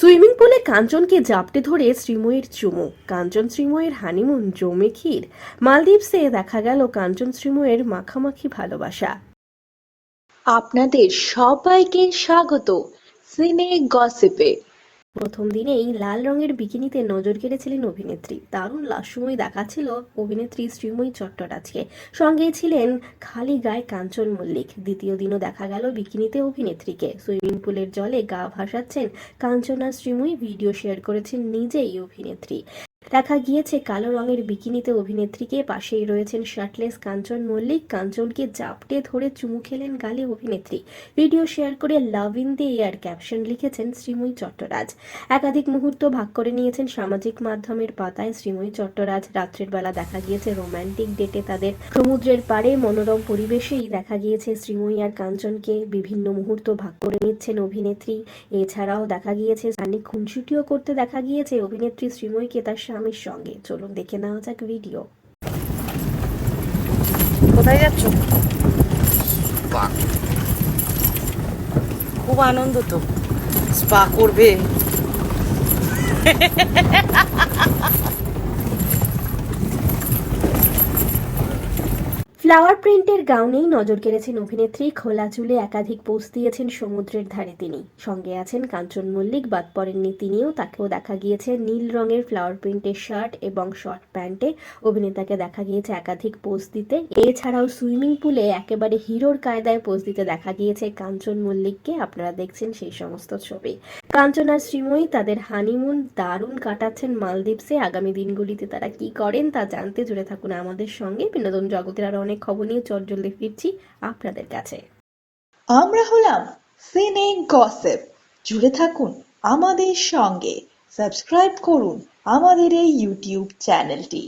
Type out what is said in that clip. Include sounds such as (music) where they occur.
Swimming পুলে কাঞ্চনকে জাপটে ধরে শ্রীময়ীর চুমু। কাঞ্চন শ্রীময়ীর হানিমুন, জমে ক্ষীর। মালদ্বীপসে দেখা গেল কাঞ্চন শ্রীময়ের মাখামাখি ভালোবাসা। আপনাদের সবাইকে স্বাগত সিনে গসিপে। প্রথম দিনেই লাল রঙের বিকিনিতে নজর কেড়েছিলেন অভিনেত্রী। দারুণ লাস্যময় দেখাচ্ছিল অভিনেত্রী শ্রীময়ী চট্টরাজকে। সঙ্গে ছিলেন খালি গায়ে কাঞ্চন মল্লিক। দ্বিতীয় দিনও দেখা গেল বিকিনিতে অভিনেত্রীকে। সুইমিং পুলের জলে গা ভাসাচ্ছেন কাঞ্চনা শ্রীময়ী। ভিডিও শেয়ার করেছেন নিজেই অভিনেত্রী। দেখা গিয়েছে কালো রঙের বিকিনিতে অভিনেত্রীকে পাশেই রয়েছেন শার্টলেস কাঞ্চন মল্লিক। কাঞ্চনকে জাপটে ধরে চুমু খেলেন গালে অভিনেত্রী। ভিডিও শেয়ার করে love in the air caption লিখেছেন শ্রীময়ী চট্টরাজ। একাধিক মুহূর্ত ভাগ করে নিয়েছেন সামাজিক মাধ্যমের পাতায় শ্রীময়ী চট্টরাজ। রাত্রের বেলা দেখা গিয়েছে রোমান্টিক ডেটে তাদের সমুদ্রের পাড়ে মনোরম পরিবেশেই দেখা গিয়েছে শ্রীময়ী আর কাঞ্চনকে। বিভিন্ন মুহূর্ত ভাগ করে নিচ্ছেন অভিনেত্রী। এছাড়াও দেখা গিয়েছে স্থানে খুনসুটিও করতে দেখা গিয়েছে। অভিনেত্রী শ্রীময়ীকে তার স্বামীর সঙ্গে। চলুন দেখে নেওয়া যাক ভিডিও। কোথায় যাচ্ছ? খুব আনন্দ তো। স্পা করবে। (laughs) ফ্লাওয়ার প্রিন্টের গাউনেই নজর কেড়েছেন অভিনেত্রী। খোলা চুলে একাধিক পোস্ট দিয়েছেন সমুদ্রের ধারে তিনি। সঙ্গে আছেন কাঞ্চন মল্লিক, বাদ পড়েননি তিনিও। তাকেও দেখা গিয়েছে নীল রঙের ফ্লাওয়ার প্রিন্টের শার্ট এবং শর্ট প্যান্টে অভিনেতাকে দেখা গিয়েছে একাধিক পোস্ট দিতে। এছাড়াও সুইমিং পুলে একেবারে হিরোর কায়দায় পোস্ট দিতে দেখা গিয়েছে কাঞ্চন মল্লিককে। আপনারা দেখছেন সেই সমস্ত ছবি। কাঞ্চন আর শ্রীময়ী তাদের হানিমুন দারুণ কাটাচ্ছেন মালদ্বীপসে। আগামী দিনগুলিতে তারা কি করেন তা জানতে জুড়ে থাকুন আমাদের সঙ্গে। বিনোদন জগতের আরও অনেক খবর নিয়ে চটজলদি ফিরছি আপনাদের কাছে। আমরা হলাম সিনে গসেপ জুড়ে থাকুন আমাদের সঙ্গে। সাবস্ক্রাইব করুন আমাদের এই ইউটিউব চ্যানেলটি